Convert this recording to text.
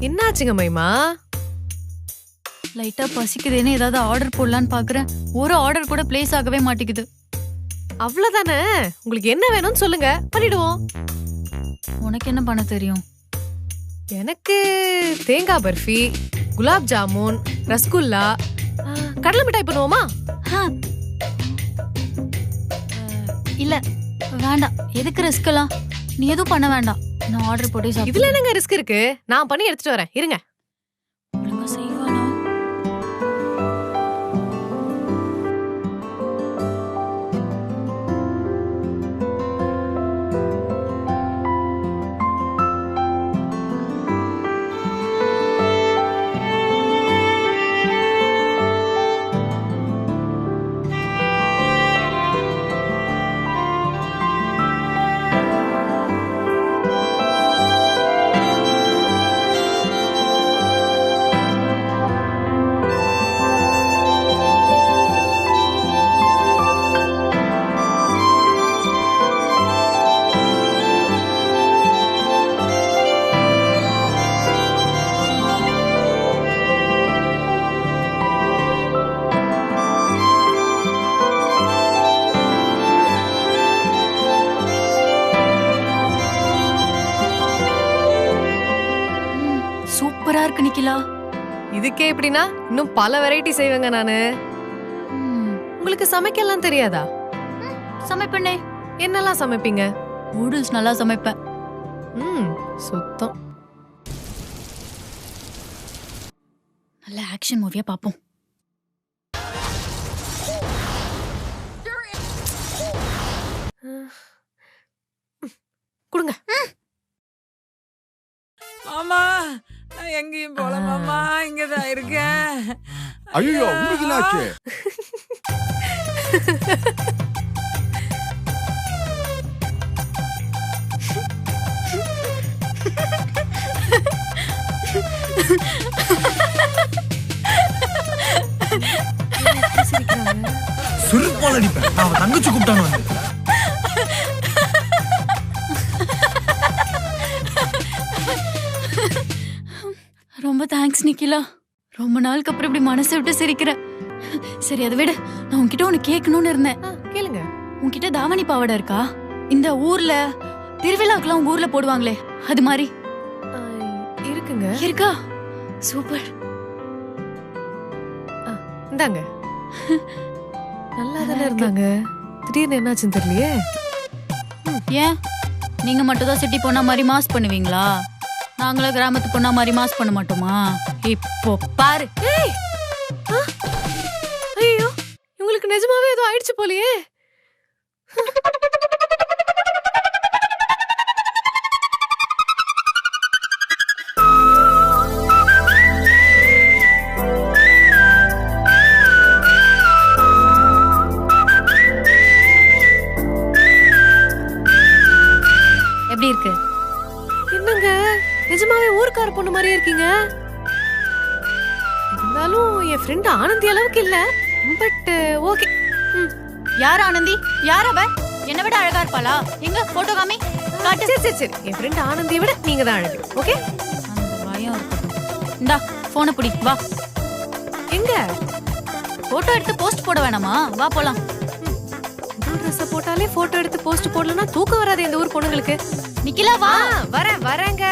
என்னாச்சுங்க மைமா? லைட்டா பசிக்குதுன்னு ஏதாவது ஆர்டர் போடலான்னு பாக்குறேன். ஒரு ஆர்டர் கூட பிளேஸ் ஆகவே மாட்டேங்குது. அவ்வளவுதானே? உங்களுக்கு என்ன வேணும்னு சொல்லுங்க. பண்ணிடுவோம். உனக்கு என்ன பண்ண தெரியும்? எனக்கு தேங்காய் பர்ஃபி குலாப் ஜாமுன் ரசகுல்லா கடலை மிட்டாய் பண்ணுவோமா? இல்ல வேண்டாம். எதுக்கு ரிஸ்க் எல்லாம்? நீ எதுவும் பண்ண வேண்டாம். நான் ஆர்டர் போட்டு இதுல என்னங்க ரிஸ்க் இருக்கு? நான் பண்ணி எடுத்துட்டு வரேன். இருங்க. சூப்பரா இருக்கு நிக்கிலா. இதுக்கே எப்படின்னா இன்னும் பல வெரைட்டி செய்வேங்க நானு. உங்களுக்கு சமைக்கலாம் தெரியாதா? சமைப்பண்ணே என்னெல்லாம் சமைப்பீங்க? நூடுல்ஸ் நல்லா சமைப்பேன். ம் சுத்தம். நல்ல ஆக்ஷன் மூவியா பாப்போம். கொடுங்க. எங்கேயும் போல. மாமா இங்கதான் இருக்கேன் ஐயோ உங்களுக்கு என்னாச்சு சுருப்பால் அடிப்பேன். அவன் தங்கச்சி கூப்பிட்டானு வந்து ரொம்ப தேங்க்ஸ் நிக்கிலா. ரொம்ப நாளுக்கு அப்புறம் இப்படி மனசை விட்டு சிரிக்கிறேன் சரி அதை விட. நான் உன்கிட்ட ஒன்னு கேட்கணும்னு இருந்தேன். கேளுங்க. உன்கிட்ட தாவணி பாவாடை இருக்கா? இந்த ஊர்ல திருவிழாக்கெல்லாம் உங்க ஊர்ல போடுவாங்களே அது மாதிரி. இருக்குங்க. இருக்கா? சூப்பர். இந்தாங்க. நல்லா தானே இருந்தாங்க. திடீர்னு என்னாச்சுன்னு தெரியலையே. ஏன்? நீங்க மட்டும் தான் சிட்டி பொண்ணா மாதிரி மாஸ் பண்ணுவீங்களா? நாங்களும் கிராமத்து பொண்ணா மாதிரி மாஸ் பண்ண மாட்டோமா? இப்போ பாரு. ஐயோ இவங்களுக்கு நிஜமாவே ஏதோ ஆயிடுச்சு போலயே. நிஜமாவே ஊர்க்கார பொண்ணு மாதிரியே இருக்கீங்க. இருந்தாலும் என் ஃப்ரெண்ட் ஆனந்தி அளவுக்கு இல்ல. பட் ஓகே யார் ஆனந்தி? யார் அவ? என்னை விட அழகா இருப்பாளா? எங்க? போட்டோ காமி காட்டு. சரி சரி சரி. என் ஃப்ரெண்ட் ஆனந்தியை விட நீங்க தான் அழகு. ஓகே இந்தா போனை பிடி. வா. எங்க? போட்டோ எடுத்து போஸ்ட் போட வேணாமா? வா போலாம். ட்ரெஸ் போட்டாலே போட்டோ எடுத்து போஸ்ட் போடலன்னா தூக்கம் வராது இந்த ஊர் பொண்ணுங்களுக்கு. நிக்கிலா வா. வரேன் வரேங்க.